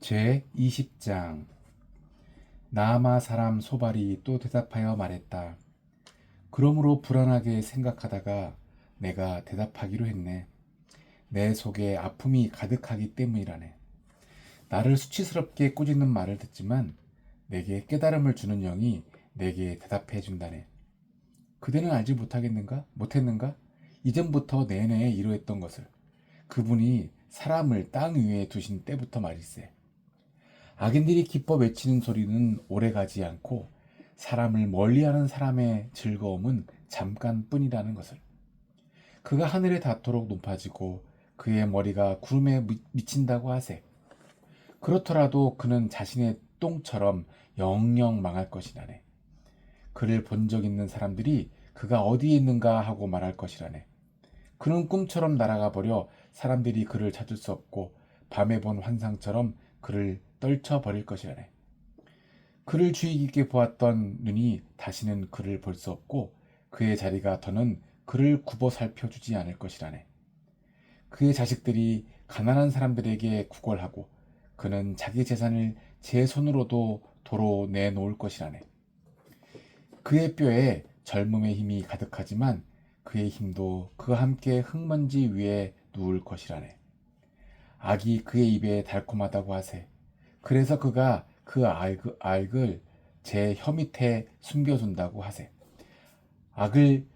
제 20장 나아마 사람 소발이 또 대답하여 말했다. 그러므로 불안하게 생각하다가 내가 대답하기로 했네. 내 속에 아픔이 가득하기 때문이라네. 나를 수치스럽게 꾸짖는 말을 듣지만 내게 깨달음을 주는 영이 내게 대답해 준다네. 그대는 알지 못하겠는가? 못했는가? 이전부터 내내에 이루었던 것을 그분이 사람을 땅 위에 두신 때부터 말일세. 악인들이 기뻐 외치는 소리는 오래가지 않고 사람을 멀리하는 사람의 즐거움은 잠깐뿐이라는 것을. 그가 하늘에 닿도록 높아지고 그의 머리가 구름에 미- 미친다고 하세. 그렇더라도 그는 자신의 똥처럼 영영 망할 것이라네. 그를 본 적 있는 사람들이 그가 어디에 있는가 하고 말할 것이라네. 그는 꿈처럼 날아가 버려 사람들이 그를 찾을 수 없고 밤에 본 환상처럼 그를 떨쳐 버릴 것이라네. 그를 주의 깊게 보았던 눈이 다시는 그를 볼 수 없고 그의 자리가 더는 그를 굽어 살펴주지 않을 것이라네. 그의 자식들이 가난한 사람들에게 구걸하고 그는 자기 재산을 제 손으로도 도로 내놓을 것이라네. 그의 뼈에 젊음의 힘이 가득하지만 그의 힘도 그와 함께 흙먼지 위에 누울 것이라네. 악이 그의 입에 달콤하다고 하세. 그래서 그가 그 악, 악을 제 혀 밑에 숨겨둔다고 하세. 악을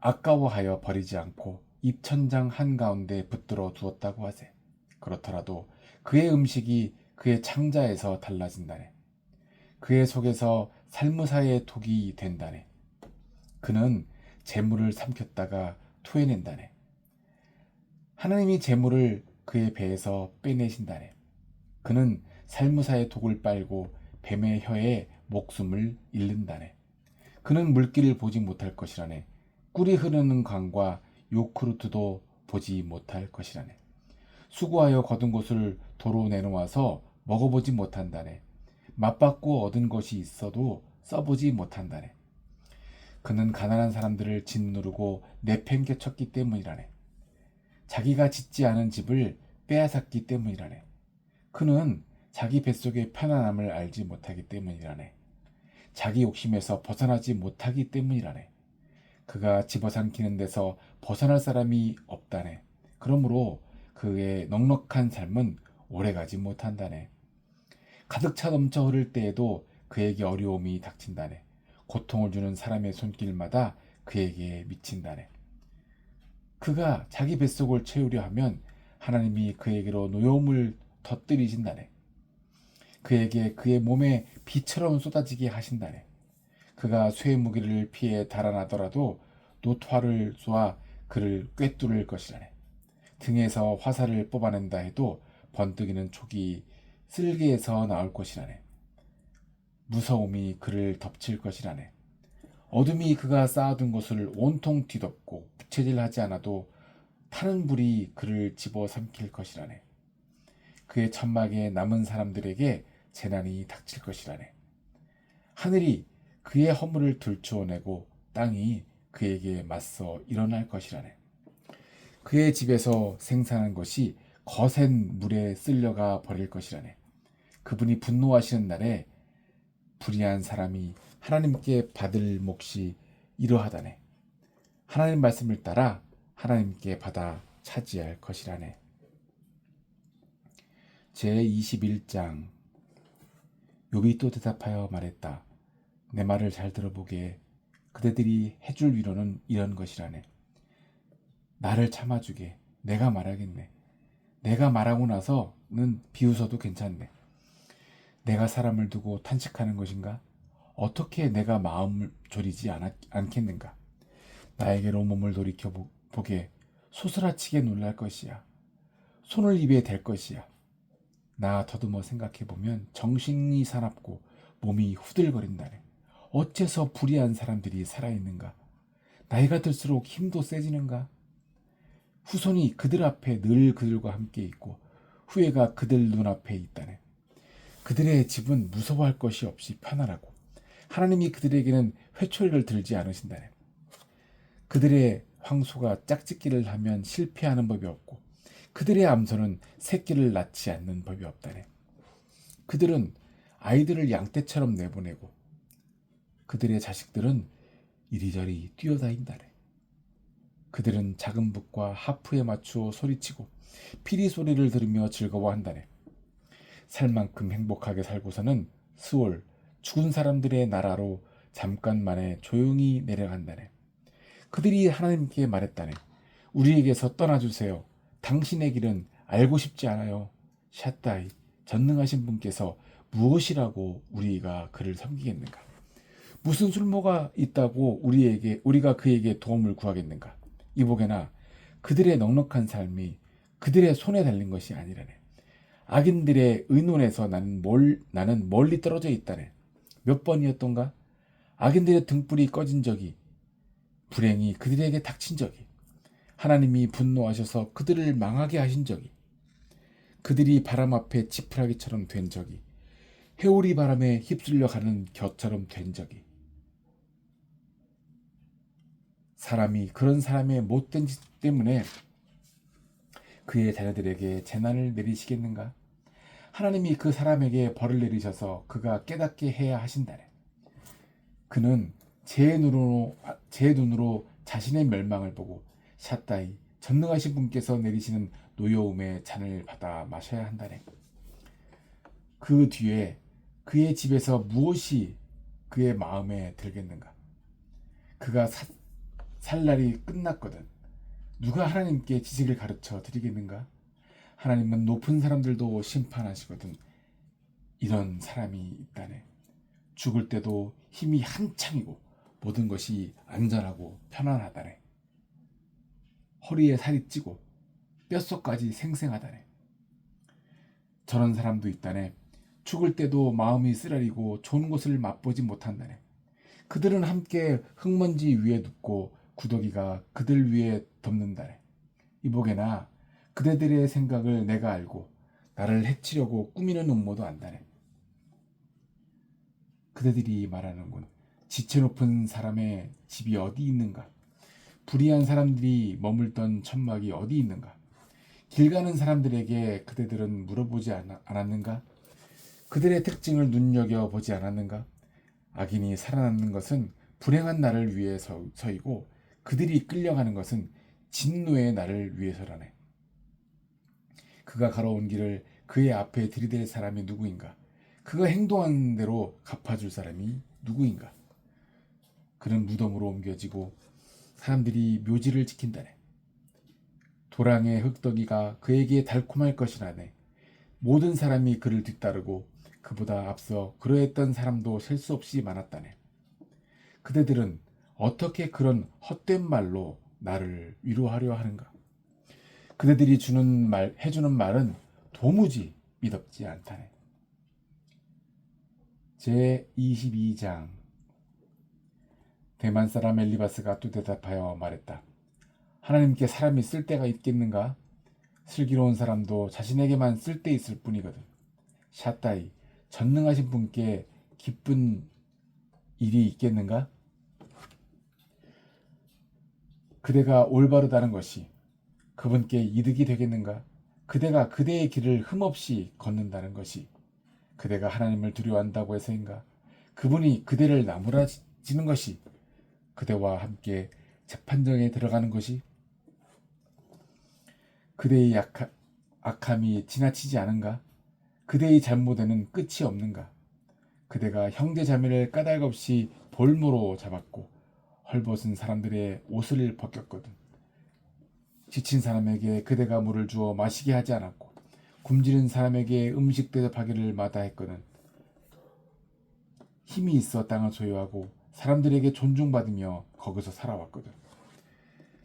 아까워하여 버리지 않고 입천장 한가운데 붙들어 두었다고 하세. 그렇더라도 그의 음식이 그의 창자에서 달라진다네. 그의 속에서 살무사의 독이 된다네. 그는 재물을 삼켰다가 토해낸다네. 하나님이 재물을 그의 배에서 빼내신다네. 그는 살무사의 독을 빨고 뱀의 혀에 목숨을 잃는다네. 그는 물길을 보지 못할 것이라네. 꿀이 흐르는 강과 요크루트도 보지 못할 것이라네. 수고하여 거둔 것을 도로 내놓아서 먹어보지 못한다네. 맛봤고 얻은 것이 있어도 써보지 못한다네. 그는 가난한 사람들을 짓누르고 내팽개쳤기 때문이라네. 자기가 짓지 않은 집을 빼앗았기 때문이라네. 그는 자기 뱃속의 편안함을 알지 못하기 때문이라네. 자기 욕심에서 벗어나지 못하기 때문이라네. 그가 집어삼키는 데서 벗어날 사람이 없다네. 그러므로 그의 넉넉한 삶은 오래가지 못한다네. 가득 차 넘쳐 흐를 때에도 그에게 어려움이 닥친다네. 고통을 주는 사람의 손길마다 그에게 미친다네. 그가 자기 뱃속을 채우려 하면 하나님이 그에게로 노여움을 덧들이신다네. 그에게 그의 몸에 비처럼 쏟아지게 하신다네. 그가 쇠 무기를 피해 달아나더라도 노토화를 쏘아 그를 꿰뚫을 것이라네. 등에서 화살을 뽑아낸다 해도 번뜩이는 촉이 쓸개에서 나올 것이라네. 무서움이 그를 덮칠 것이라네. 어둠이 그가 쌓아둔 것을 온통 뒤덮고 부채질하지 않아도 타는 불이 그를 집어삼킬 것이라네. 그의 천막에 남은 사람들에게 재난이 닥칠 것이라네. 하늘이 그의 허물을 들추어내고 땅이 그에게 맞서 일어날 것이라네. 그의 집에서 생산한 것이 거센 물에 쓸려가 버릴 것이라네. 그분이 분노하시는 날에 불의한 사람이 하나님께 받을 몫이 이러하다네. 하나님 말씀을 따라 하나님께 받아 차지할 것이라네. 제 21장 욥이 또 대답하여 말했다. 내 말을 잘 들어보게 그대들이 해줄 위로는 이런 것이라네. 나를 참아주게 내가 말하겠네. 내가 말하고 나서는 비웃어도 괜찮네. 내가 사람을 두고 탄식하는 것인가? 어떻게 내가 마음을 졸이지 않았, 않겠는가? 나에게로 몸을 돌이켜 보, 보게 소스라치게 놀랄 것이야. 손을 입에 댈 것이야. 나 더듬어 생각해 보면 정신이 사납고 몸이 후들거린다네. 어째서 불의한 사람들이 살아있는가? 나이가 들수록 힘도 세지는가? 후손이 그들 앞에 늘 그들과 함께 있고 후회가 그들 눈앞에 있다네. 그들의 집은 무서워할 것이 없이 편안하고 하나님이 그들에게는 회초리를 들지 않으신다네. 그들의 황소가 짝짓기를 하면 실패하는 법이 없고 그들의 암소는 새끼를 낳지 않는 법이 없다네. 그들은 아이들을 양떼처럼 내보내고 그들의 자식들은 이리저리 뛰어다닌다네. 그들은 작은 북과 하프에 맞추어 소리치고 피리 소리를 들으며 즐거워한다네. 살 만큼 행복하게 살고서는 스올 죽은 사람들의 나라로 잠깐 만에 조용히 내려간다네. 그들이 하나님께 말했다네. 우리에게서 떠나주세요. 당신의 길은 알고 싶지 않아요. 샷다이 전능하신 분께서 무엇이라고 우리가 그를 섬기겠는가? 무슨 술모가 있다고 우리에게 우리가 그에게 도움을 구하겠는가? 이보게나 그들의 넉넉한 삶이 그들의 손에 달린 것이 아니라네. 악인들의 의논에서 나는 멀, 나는 멀리 떨어져 있다네. 몇 번이었던가? 악인들의 등불이 꺼진 적이 불행이 그들에게 닥친 적이 하나님이 분노하셔서 그들을 망하게 하신 적이 그들이 바람 앞에 지푸라기처럼 된 적이 해오리 바람에 휩쓸려 가는 겨처럼 된 적이 사람이 그런 사람의 못된 짓 때문에 그의 자녀들에게 재난을 내리시겠는가? 하나님이 그 사람에게 벌을 내리셔서 그가 깨닫게 해야 하신다네. 그는 제 눈으로 제 눈으로 자신의 멸망을 보고 샷다이 전능하신 분께서 내리시는 노여움의 잔을 받아 마셔야 한다네. 그 뒤에 그의 집에서 무엇이 그의 마음에 들겠는가? 그가 사, 살 날이 끝났거든. 누가 하나님께 지식을 가르쳐 드리겠는가? 하나님은 높은 사람들도 심판하시거든. 이런 사람이 있다네. 죽을 때도 힘이 한창이고 모든 것이 안전하고 편안하다네. 허리에 살이 찌고 뼛속까지 생생하다네. 저런 사람도 있다네. 죽을 때도 마음이 쓰라리고 좋은 것을 맛보지 못한다네. 그들은 함께 흙먼지 위에 눕고 구더기가 그들 위에 덮는다네. 이보게나 그대들의 생각을 내가 알고 나를 해치려고 꾸미는 음모도 안다네. 그대들이 말하는군. 지체 높은 사람의 집이 어디 있는가? 불의한 사람들이 머물던 천막이 어디 있는가? 길 가는 사람들에게 그대들은 물어보지 않았는가? 그들의 특징을 눈여겨 보지 않았는가? 악인이 살아남는 것은 불행한 나를 위해서이고 그들이 끌려가는 것은 진노의 나를 위해서라네. 그가 걸어온 길을 그의 앞에 들이댈 사람이 누구인가? 그가 행동한 대로 갚아줄 사람이 누구인가? 그는 무덤으로 옮겨지고 사람들이 묘지를 지킨다네. 도랑의 흙더기가 그에게 달콤할 것이라네. 모든 사람이 그를 뒤따르고 그보다 앞서 그러했던 사람도 셀 수 없이 많았다네. 그대들은 어떻게 그런 헛된 말로 나를 위로하려 하는가? 그대들이 주는 말, 해주는 말은 도무지 믿었지 않다네. 제 22장 대만 사람 엘리바스가 또 대답하여 말했다. 하나님께 사람이 쓸 때가 있겠는가? 슬기로운 사람도 자신에게만 쓸 때 있을 뿐이거든. 샷다이 전능하신 분께 기쁜 일이 있겠는가? 그대가 올바르다는 것이 그분께 이득이 되겠는가? 그대가 그대의 길을 흠없이 걷는다는 것이 그대가 하나님을 두려워한다고 해서인가? 그분이 그대를 나무라지는 것이 그대와 함께 재판정에 들어가는 것이 그대의 약하, 악함이 지나치지 않은가? 그대의 잘못에는 끝이 없는가? 그대가 형제 자매를 까닭 없이 볼모로 잡았고 헐벗은 사람들의 옷을 벗겼거든. 지친 사람에게 그대가 물을 주어 마시게 하지 않았고 굶주린 사람에게 음식 대접하기를 마다했거든. 힘이 있어 땅을 소유하고 사람들에게 존중받으며 거기서 살아왔거든.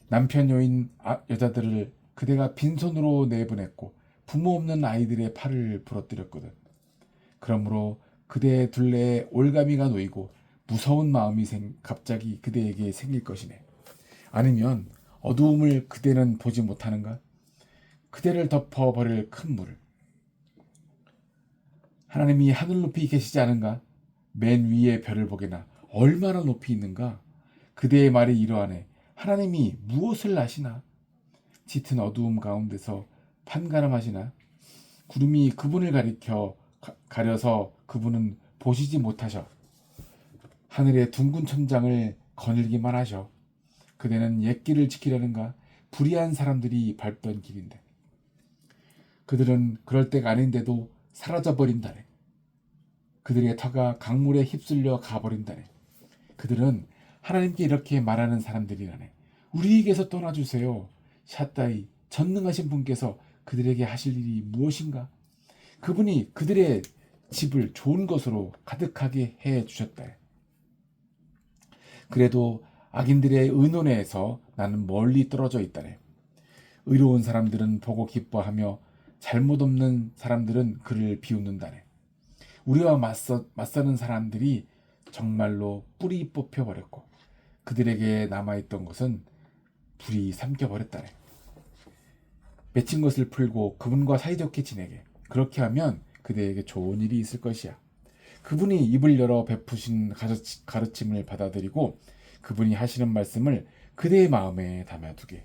남편 여인 아, 여자들을 그대가 빈손으로 내보냈고 부모 없는 아이들의 팔을 부러뜨렸거든. 그러므로 그대의 둘레에 올가미가 놓이고 무서운 마음이 생, 갑자기 그대에게 생길 것이네. 아니면 어두움을 그대는 보지 못하는가? 그대를 덮어버릴 큰 물. 하나님이 하늘 높이 계시지 않은가? 맨 위에 별을 보게나 얼마나 높이 있는가? 그대의 말이 이러하네. 하나님이 무엇을 아시나? 짙은 어두움 가운데서 판가름하시나? 구름이 그분을 가리켜 가- 가려서 그분은 보시지 못하셔. 하늘의 둥근 천장을 거닐기만 하셔. 그대는 옛 길을 지키려는가 불의한 사람들이 밟던 길인데. 그들은 그럴 때가 아닌데도 사라져 버린다네. 그들의 터가 강물에 휩쓸려 가버린다네. 그들은 하나님께 이렇게 말하는 사람들이라네. 우리에게서 떠나주세요. 샷다이 전능하신 분께서 그들에게 하실 일이 무엇인가? 그분이 그들의 집을 좋은 것으로 가득하게 해 주셨다. 그래도 악인들의 의논에서 나는 멀리 떨어져 있다네. 의로운 사람들은 보고 기뻐하며 잘못 없는 사람들은 그를 비웃는다네. 우리와 맞서, 맞서는 사람들이 정말로 뿌리 뽑혀 버렸고 그들에게 남아 있던 것은 불이 삼켜 버렸다네. 맺힌 것을 풀고 그분과 사이좋게 지내게. 그렇게 하면 그대에게 좋은 일이 있을 것이야. 그분이 입을 열어 베푸신 가르침을 받아들이고 그분이 하시는 말씀을 그대의 마음에 담아두게.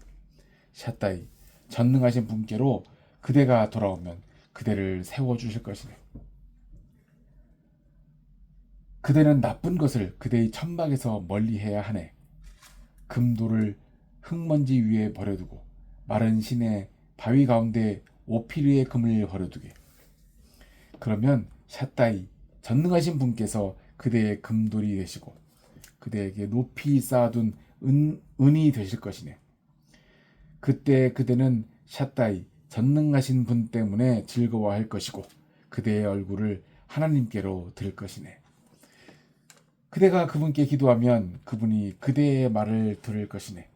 샷다이 전능하신 분께로 그대가 돌아오면 그대를 세워주실 것이네. 그대는 나쁜 것을 그대의 천막에서 멀리해야 하네. 금도를 흙먼지 위에 버려두고 마른 신의 바위 가운데 오피르의 금을 버려두게. 그러면 샷다이 전능하신 분께서 그대의 금돌이 되시고 그대에게 높이 쌓아둔 은, 은이 되실 것이네. 그때 그대는 샷다이 전능하신 분 때문에 즐거워할 것이고 그대의 얼굴을 하나님께로 들 것이네. 그대가 그분께 기도하면 그분이 그대의 말을 들을 것이네.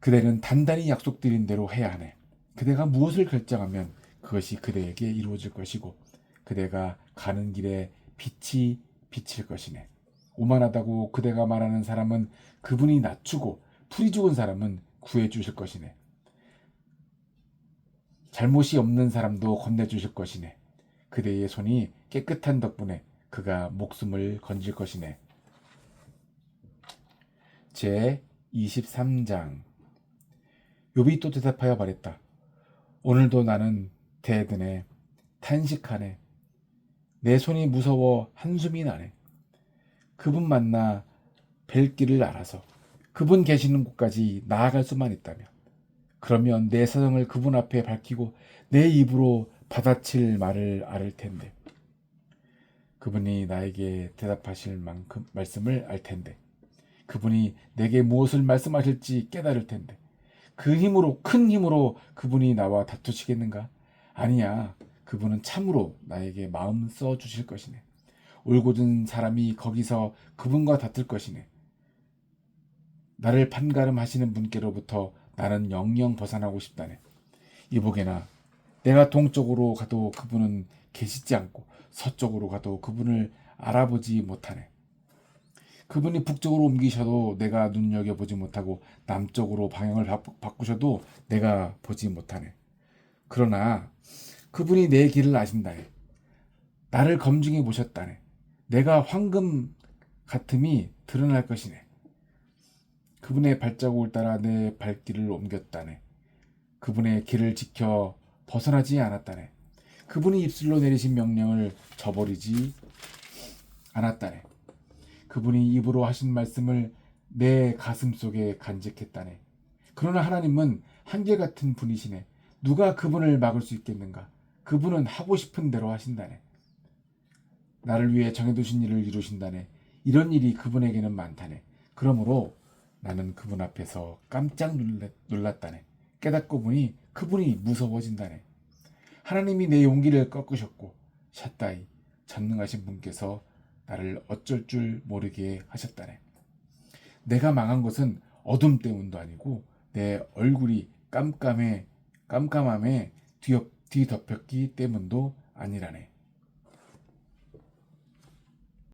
그대는 단단히 약속드린 대로 해야 하네. 그대가 무엇을 결정하면 그것이 그대에게 이루어질 것이고 그대가 가는 길에 빛이 비칠 것이네. 오만하다고 그대가 말하는 사람은 그분이 낮추고 풀이 죽은 사람은 구해 주실 것이네. 잘못이 없는 사람도 건네 주실 것이네. 그대의 손이 깨끗한 덕분에 그가 목숨을 건질 것이네. 제 23장 욥이 또 대답하여 말했다. 오늘도 나는 대드네 탄식하네 내 손이 무서워 한숨이 나네 그분 만나 뵐 길을 알아서 그분 계시는 곳까지 나아갈 수만 있다면 그러면 내 사정을 그분 앞에 밝히고 내 입으로 받아칠 말을 앓을 텐데 그분이 나에게 대답하실 만큼 말씀을 알 텐데 그분이 내게 무엇을 말씀하실지 깨달을 텐데 그 힘으로 큰 힘으로 그분이 나와 다투시겠는가? 아니야. 그분은 참으로 나에게 마음 써 주실 것이네. 올곧은 사람이 거기서 그분과 다툴 것이네. 나를 판가름 하시는 분께로부터 나는 영영 벗어나고 싶다네. 이보게나 내가 동쪽으로 가도 그분은 계시지 않고 서쪽으로 가도 그분을 알아보지 못하네. 그분이 북쪽으로 옮기셔도 내가 눈여겨보지 못하고 남쪽으로 방향을 바- 바꾸셔도 내가 보지 못하네. 그러나 그분이 내 길을 아신다네. 나를 검증해 보셨다네. 내가 황금 같음이 드러날 것이네. 그분의 발자국을 따라 내 발길을 옮겼다네. 그분의 길을 지켜 벗어나지 않았다네. 그분이 입술로 내리신 명령을 저버리지 않았다네. 그분이 입으로 하신 말씀을 내 가슴 속에 간직했다네. 그러나 하나님은 한결같은 분이시네. 누가 그분을 막을 수 있겠는가? 그분은 하고 싶은 대로 하신다네. 나를 위해 정해두신 일을 이루신다네. 이런 일이 그분에게는 많다네. 그러므로 나는 그분 앞에서 깜짝 놀랐, 놀랐다네. 깨닫고 보니 그분이 무서워진다네. 하나님이 내 용기를 꺾으셨고 샷다이 전능하신 분께서 나를 어쩔 줄 모르게 하셨다네. 내가 망한 것은 어둠 때문도 아니고 내 얼굴이 깜깜해 깜깜함에 뒤덮였기 때문도 아니라네.